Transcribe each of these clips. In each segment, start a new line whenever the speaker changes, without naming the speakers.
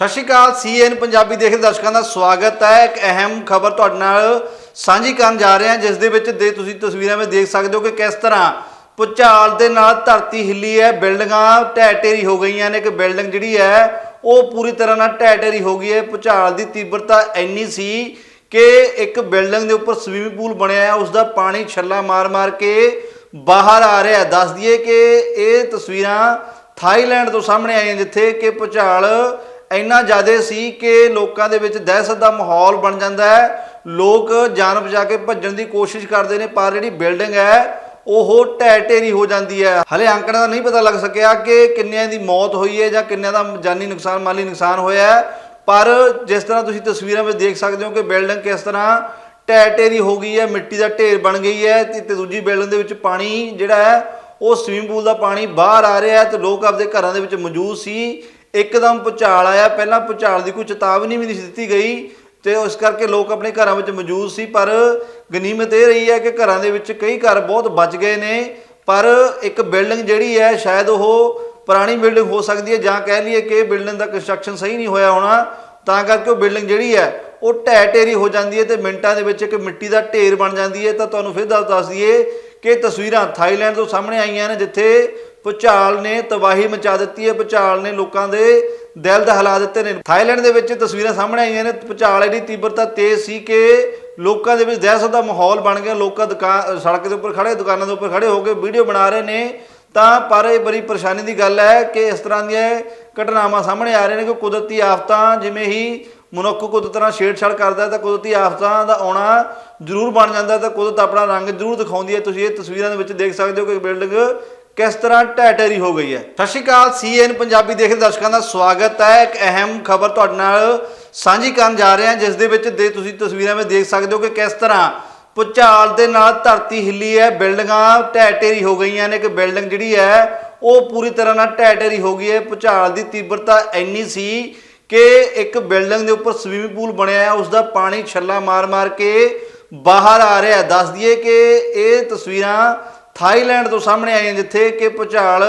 ਸਤਿ ਸ਼੍ਰੀ ਅਕਾਲ ਸੀਐਨ ਪੰਜਾਬੀ ਦੇਖਦੇ ਦਰਸ਼ਕਾਂ ਦਾ ਸਵਾਗਤ ਹੈ। ਇੱਕ ਅਹਿਮ ਖਬਰ ਤੁਹਾਡੇ ਨਾਲ ਸਾਂਝੀ ਕਰਨ ਜਾ ਰਹੇ ਹਾਂ, ਜਿਸ ਦੇ ਵਿੱਚ ਦੇ ਤੁਸੀਂ ਤਸਵੀਰਾਂ ਵਿੱਚ ਦੇਖ ਸਕਦੇ ਹੋ ਕਿ ਕਿਸ ਤਰ੍ਹਾਂ ਭੁਚਾਲ ਦੇ ਨਾਲ ਧਰਤੀ ਹਿੱਲੀ ਹੈ। ਬਿਲਡਿੰਗਾਂ ਢਹਿ ਢੇਰੀ ਹੋ ਗਈਆਂ ਨੇ। ਇੱਕ ਬਿਲਡਿੰਗ ਜਿਹੜੀ ਹੈ, ਉਹ ਪੂਰੀ ਤਰ੍ਹਾਂ ਨਾਲ ਢਹਿ ਢੇਰੀ ਹੋ ਗਈ ਹੈ। ਭੁਚਾਲ ਦੀ ਤੀਬਰਤਾ ਇੰਨੀ ਸੀ ਕਿ ਇੱਕ ਬਿਲਡਿੰਗ ਦੇ ਉੱਪਰ ਸਵੀਮਿੰਗ ਪੂਲ ਬਣਿਆ ਹੈ। ਉਸ ਦਾ ਪਾਣੀ ਛੱਲਾ ਮਾਰ-ਮਾਰ ਕੇ ਬਾਹਰ ਆ ਰਿਹਾ ਹੈ। ਦੱਸ ਦਈਏ ਕਿ ਇਹ ਤਸਵੀਰਾਂ ਥਾਈਲੈਂਡ ਤੋਂ ਸਾਹਮਣੇ ਆਈਆਂ, ਜਿੱਥੇ ਕਿ ਭੁਚਾਲ ਇੰਨਾ ਜ਼ਿਆਦਾ ਸੀ ਕਿ ਲੋਕਾਂ ਦੇ ਵਿੱਚ ਦਹਿਸ਼ਤ ਦਾ ਮਾਹੌਲ ਬਣ ਜਾਂਦਾ ਹੈ। ਲੋਕ ਜਾਨ ਬਚਾ ਕੇ ਭੱਜਣ ਦੀ ਕੋਸ਼ਿਸ਼ ਕਰਦੇ ਨੇ, ਪਰ ਜਿਹੜੀ ਬਿਲਡਿੰਗ ਹੈ, ਉਹ ਢਹਿ ਢੇਰੀ ਹੋ ਜਾਂਦੀ ਹੈ। ਹਲੇ ਅੰਕੜਿਆਂ ਦਾ ਨਹੀਂ ਪਤਾ ਲੱਗ ਸਕਿਆ ਕਿ ਕਿੰਨਿਆਂ ਦੀ ਮੌਤ ਹੋਈ ਹੈ ਜਾਂ ਕਿੰਨਿਆਂ ਦਾ ਜਾਨੀ ਨੁਕਸਾਨ, ਮਾਲੀ ਨੁਕਸਾਨ ਹੋਇਆ ਹੈ। ਪਰ ਜਿਸ ਤਰ੍ਹਾਂ ਤੁਸੀਂ ਤਸਵੀਰਾਂ ਵਿੱਚ ਦੇਖ ਸਕਦੇ ਹੋ ਕਿ ਬਿਲਡਿੰਗ ਕਿਸ ਤਰ੍ਹਾਂ ਢਹਿ ਢੇਰੀ ਹੋ ਗਈ ਹੈ, ਮਿੱਟੀ ਦਾ ਢੇਰ ਬਣ ਗਈ ਹੈ ਤੇ ਤੇ ਦੂਜੀ ਬਿਲਡਿੰਗ ਦੇ ਵਿੱਚ ਪਾਣੀ ਜਿਹੜਾ ਹੈ, ਉਹ ਸਵਿਮਿੰਗ ਪੂਲ ਦਾ ਪਾਣੀ ਬਾਹਰ ਆ ਰਿਹਾ ਹੈ ਤੇ ਲੋਕ ਆਪਦੇ ਘਰਾਂ ਦੇ ਵਿੱਚ ਮੌਜੂਦ ਸੀ। ਇੱਕਦਮ ਭੁਚਾਲ ਆਇਆ। ਪਹਿਲਾਂ ਭੁਚਾਲ ਦੀ ਕੋਈ ਚੇਤਾਵਨੀ ਵੀ ਨਹੀਂ ਸੀ ਦਿੱਤੀ ਗਈ ਤੇ ਉਸ ਕਰਕੇ ਲੋਕ ਆਪਣੇ ਘਰਾਂ ਵਿੱਚ ਮੌਜੂਦ ਸੀ। ਪਰ ਗਨੀਮਤ ਇਹ ਰਹੀ ਹੈ ਕਿ ਘਰਾਂ ਦੇ ਵਿੱਚ ਕਈ ਘਰ ਬਹੁਤ ਬਚ ਗਏ ਨੇ। ਪਰ ਇੱਕ ਬਿਲਡਿੰਗ ਜਿਹੜੀ ਹੈ, ਸ਼ਾਇਦ ਉਹ ਪੁਰਾਣੀ ਬਿਲਡਿੰਗ ਹੋ ਸਕਦੀ ਹੈ ਜਾਂ ਕਹਿ ਲਈਏ ਕਿ ਬਿਲਡਿੰਗ ਦਾ ਕੰਸਟਰਕਸ਼ਨ ਸਹੀ ਨਹੀਂ ਹੋਇਆ ਹੋਣਾ। ਤਾਂ ਕਰਕੇ ਉਹ ਬਿਲਡਿੰਗ ਜਿਹੜੀ ਹੈ, ਉਹ ਢਹਿ ਢੇਰੀ ਹੋ ਜਾਂਦੀ ਹੈ ਤੇ ਮਿੰਟਾਂ ਦੇ ਵਿੱਚ ਇੱਕ ਮਿੱਟੀ ਦਾ ਢੇਰ ਬਣ ਜਾਂਦੀ ਹੈ। ਤਾਂ ਤੁਹਾਨੂੰ ਫਿਰ ਦੱਸ ਦੱਸ ਦਈਏ ਕਿ ਤਸਵੀਰਾਂ ਥਾਈਲੈਂਡ ਤੋਂ ਸਾਹਮਣੇ ਆਈਆਂ ਨੇ, ਜਿੱਥੇ ਭੁਚਾਲ ਨੇ ਤਬਾਹੀ ਮਚਾ ਦਿੱਤੀ ਹੈ। ਭੁਚਾਲ ਨੇ ਲੋਕਾਂ ਦੇ ਦਿਲ ਦਹਿਲਾ ਦਿੱਤੇ ਨੇ। ਥਾਈਲੈਂਡ ਦੇ ਵਿੱਚ ਤਸਵੀਰਾਂ ਸਾਹਮਣੇ ਆਈਆਂ ਨੇ। ਭੁਚਾਲ ਦੀ ਤੀਬਰਤਾ ਤੇਜ਼ ਸੀ ਕਿ ਲੋਕਾਂ ਦੇ ਵਿੱਚ ਦਹਿਸ਼ਤ ਦਾ ਮਾਹੌਲ ਬਣ ਗਿਆ। ਲੋਕਾਂ ਦੁਕਾਨ ਸੜਕ ਦੇ ਉੱਪਰ ਖੜੇ ਦੁਕਾਨਾਂ ਦੇ ਉੱਪਰ ਖੜੇ ਹੋ ਕੇ ਵੀਡੀਓ ਬਣਾ ਰਹੇ ਨੇ। ਤਾਂ ਪਰ ਇਹ ਬੜੀ ਪਰੇਸ਼ਾਨੀ ਦੀ ਗੱਲ ਹੈ ਕਿ ਇਸ ਤਰ੍ਹਾਂ ਦੀਆਂ ਘਟਨਾਵਾਂ ਸਾਹਮਣੇ ਆ ਰਹੀਆਂ ਨੇ ਕਿ ਕੁਦਰਤੀ ਆਫਤਾਂ ਜਿਵੇਂ ਹੀ ਮਨੁੱਖ ਕੁਦਰਤ ਨਾਲ ਛੇੜਛਾੜ ਕਰਦਾ ਤਾਂ ਕੁਦਰਤੀ ਆਫਤਾਂ ਦਾ ਆਉਣਾ ਜ਼ਰੂਰ ਬਣ ਜਾਂਦਾ ਤਾਂ ਕੁਦਰਤ ਆਪਣਾ ਰੰਗ ਜ਼ਰੂਰ ਦਿਖਾਉਂਦੀ ਹੈ। ਤੁਸੀਂ ਇਹ ਤਸਵੀਰਾਂ ਦੇ ਵਿੱਚ ਦੇਖ ਸਕਦੇ ਹੋ ਕਿ ਬਿਲਡਿੰਗ ਕਿਸ ਤਰ੍ਹਾਂ ਢਹਿ ਢੇਰੀ ਹੋ ਗਈ ਹੈ? ਸਤਿ ਸ਼੍ਰੀ ਅਕਾਲ ਸੀਐਨ ਪੰਜਾਬੀ ਦੇਖਦੇ ਦਰਸ਼ਕਾਂ ਦਾ ਸਵਾਗਤ ਹੈ। ਇੱਕ ਅਹਿਮ ਖਬਰ ਤੁਹਾਡੇ ਨਾਲ ਸਾਂਝੀ ਕਰਨ ਜਾ ਰਹੇ ਹਾਂ, ਜਿਸ ਦੇ ਵਿੱਚ ਦੇ ਤੁਸੀਂ ਤਸਵੀਰਾਂ ਵਿੱਚ ਦੇਖ ਸਕਦੇ ਹੋ ਕਿ ਕਿਸ ਤਰ੍ਹਾਂ ਭੁਚਾਲ ਦੇ ਨਾਲ ਧਰਤੀ ਹਿੱਲੀ ਹੈ, ਬਿਲਡਿੰਗਾਂ ਢਹਿ ਢੇਰੀ ਹੋ ਗਈਆਂ ਨੇ। ਇੱਕ ਬਿਲਡਿੰਗ ਜਿਹੜੀ ਹੈ, ਉਹ ਪੂਰੀ ਤਰ੍ਹਾਂ ਨਾਲ ਢਹਿ ਢੇਰੀ ਹੋ ਗਈ ਹੈ। ਭੁਚਾਲ ਦੀ ਤੀਬਰਤਾ ਇੰਨੀ ਸੀ ਕਿ ਇੱਕ ਬਿਲਡਿੰਗ ਦੇ ਉੱਪਰ ਸਵੀਮਿੰਗ ਪੂਲ ਬਣਿਆ ਹੈ। ਉਸ ਦਾ ਪਾਣੀ ਛੱਲਾ ਮਾਰ-ਮਾਰ ਕੇ ਬਾਹਰ ਆ ਰਿਹਾ ਹੈ। ਦੱਸ ਦਈਏ ਕਿ ਇਹ ਤਸਵੀਰਾਂ ਥਾਈਲੈਂਡ ਤੋਂ ਸਾਹਮਣੇ ਆਈਆਂ ਜਿੱਥੇ ਕਿ ਭੁਚਾਲ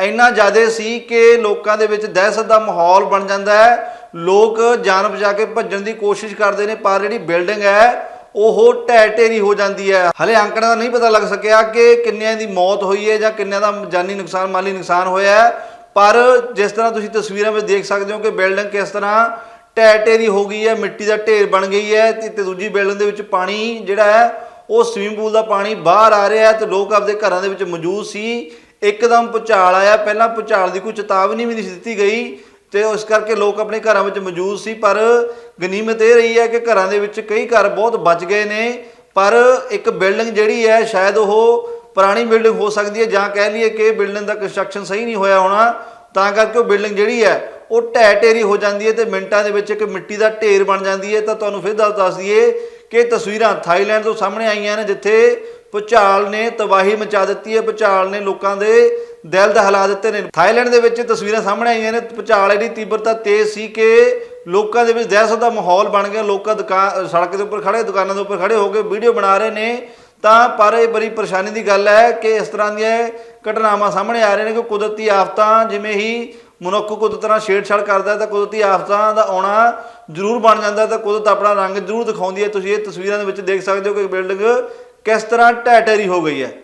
ਇੰਨਾ ਜ਼ਿਆਦਾ ਸੀ ਕਿ ਲੋਕਾਂ ਦੇ ਵਿੱਚ ਦਹਿਸ਼ਤ ਦਾ ਮਾਹੌਲ ਬਣ ਜਾਂਦਾ ਹੈ। ਲੋਕ ਜਾਨ ਬਚਾ ਕੇ ਭੱਜਣ ਦੀ ਕੋਸ਼ਿਸ਼ ਕਰਦੇ ਨੇ, ਪਰ ਜਿਹੜੀ ਬਿਲਡਿੰਗ ਹੈ, ਉਹ ਢਹਿ ਢੇਰੀ ਹੋ ਜਾਂਦੀ ਹੈ। ਹਲੇ ਅੰਕੜਿਆਂ ਦਾ ਨਹੀਂ ਪਤਾ ਲੱਗ ਸਕਿਆ ਕਿ ਕਿੰਨਿਆਂ ਦੀ ਮੌਤ ਹੋਈ ਹੈ ਜਾਂ ਕਿੰਨਿਆਂ ਦਾ ਜਾਨੀ ਨੁਕਸਾਨ, ਮਾਲੀ ਨੁਕਸਾਨ ਹੋਇਆ ਹੈ। ਪਰ ਜਿਸ ਤਰ੍ਹਾਂ ਤੁਸੀਂ ਤਸਵੀਰਾਂ ਵਿੱਚ ਦੇਖ ਸਕਦੇ ਹੋ ਕਿ ਬਿਲਡਿੰਗ ਕਿਸ ਤਰ੍ਹਾਂ ਢਹਿ ਢੇਰੀ ਹੋ ਗਈ ਹੈ, ਮਿੱਟੀ ਦਾ ਢੇਰ ਬਣ ਗਈ ਹੈ ਤੇ ਤੇ ਦੂਜੀ ਬਿਲਡਿੰਗ ਦੇ ਵਿੱਚ ਪਾਣੀ ਜਿਹੜਾ ਹੈ ਉਹ ਸਵਿਮਿੰਗ ਪੂਲ ਦਾ ਪਾਣੀ ਬਾਹਰ ਆ ਰਿਹਾ ਹੈ ਤੇ ਲੋਕ ਆਪਦੇ ਘਰਾਂ ਦੇ ਵਿੱਚ ਮੌਜੂਦ ਸੀ। ਇੱਕਦਮ ਭੁਚਾਲ ਆਇਆ। ਪਹਿਲਾਂ ਭੁਚਾਲ ਦੀ ਕੋਈ ਚੇਤਾਵਨੀ ਵੀ ਨਹੀਂ ਸੀ ਦਿੱਤੀ ਗਈ ਤੇ ਉਸ ਕਰਕੇ ਲੋਕ ਆਪਣੇ ਘਰਾਂ ਵਿੱਚ ਮੌਜੂਦ ਸੀ। ਪਰ ਗਨੀਮਤ ਇਹ ਰਹੀ ਹੈ ਕਿ ਘਰਾਂ ਦੇ ਵਿੱਚ ਕਈ ਘਰ ਬਹੁਤ ਬਚ ਗਏ ਨੇ। ਪਰ ਇੱਕ ਬਿਲਡਿੰਗ ਜਿਹੜੀ ਹੈ, ਸ਼ਾਇਦ ਉਹ ਪੁਰਾਣੀ ਬਿਲਡਿੰਗ ਹੋ ਸਕਦੀ ਹੈ ਜਾਂ ਕਹਿ ਲਈਏ ਕਿ ਬਿਲਡਿੰਗ ਦਾ ਕੰਸਟਰਕਸ਼ਨ ਸਹੀ ਨਹੀਂ ਹੋਇਆ ਹੋਣਾ। ਤਾਂ ਕਰਕੇ ਉਹ ਬਿਲਡਿੰਗ ਜਿਹੜੀ ਹੈ, ਉਹ ਢਹਿ ਢੇਰੀ ਹੋ ਜਾਂਦੀ ਹੈ ਤੇ ਮਿੰਟਾਂ ਦੇ ਵਿੱਚ ਇੱਕ ਮਿੱਟੀ ਦਾ ਢੇਰ ਬਣ ਜਾਂਦੀ ਹੈ। ਤਾਂ ਤੁਹਾਨੂੰ ਫਿਰ ਦੱਸ ਦੱਸ ਦਈਏ ਕਿ ਤਸਵੀਰਾਂ ਥਾਈਲੈਂਡ ਤੋਂ ਸਾਹਮਣੇ ਆਈਆਂ ਨੇ, ਜਿੱਥੇ ਭੁਚਾਲ ਨੇ ਤਬਾਹੀ ਮਚਾ ਦਿੱਤੀ ਹੈ। ਭੁਚਾਲ ਨੇ ਲੋਕਾਂ ਦੇ ਦਿਲ ਦਹਿਲਾ ਦਿੱਤੇ ਨੇ। ਥਾਈਲੈਂਡ ਦੇ ਵਿੱਚ ਤਸਵੀਰਾਂ ਸਾਹਮਣੇ ਆਈਆਂ ਨੇ। ਭੁਚਾਲ ਦੀ ਤੀਬਰਤਾ ਤੇਜ਼ ਸੀ ਕਿ ਲੋਕਾਂ ਦੇ ਵਿੱਚ ਦਹਿਸ਼ਤ ਦਾ ਮਾਹੌਲ ਬਣ ਗਿਆ। ਲੋਕਾਂ ਦੁਕਾਨ ਸੜਕ ਦੇ ਉੱਪਰ ਖੜੇ ਦੁਕਾਨਾਂ ਦੇ ਉੱਪਰ ਖੜੇ ਹੋ ਕੇ ਵੀਡੀਓ ਬਣਾ ਰਹੇ ਨੇ। ਤਾਂ ਪਰ ਇਹ ਬੜੀ ਪਰੇਸ਼ਾਨੀ ਦੀ ਗੱਲ ਹੈ ਕਿ ਇਸ ਤਰ੍ਹਾਂ ਦੀਆਂ ਘਟਨਾਵਾਂ ਸਾਹਮਣੇ ਆ ਰਹੀਆਂ ਨੇ ਕਿ ਕੁਦਰਤੀ ਆਫਤਾਂ ਜਿਵੇਂ ਹੀ ਮਨੁੱਖ ਕੁਦਰਤ ਨਾਲ ਛੇੜਛਾੜ ਕਰਦਾ ਹੈ ਤਾਂ ਕੁਦਰਤੀ ਆਫਤਾਂ ਦਾ ਆਉਣਾ ਜ਼ਰੂਰ ਬਣ ਜਾਂਦਾ ਹੈ ਤਾਂ ਕੁਦਰਤ ਆਪਣਾ ਰੰਗ ਜ਼ਰੂਰ ਦਿਖਾਉਂਦੀ ਹੈ। ਤੁਸੀਂ ਇਹ ਤਸਵੀਰਾਂ ਦੇ ਵਿੱਚ ਦੇਖ ਸਕਦੇ ਹੋ ਕਿ ਬਿਲਡਿੰਗ ਕਿਸ ਤਰ੍ਹਾਂ ਢਹਿ ਢੇਰੀ ਹੋ ਗਈ ਹੈ।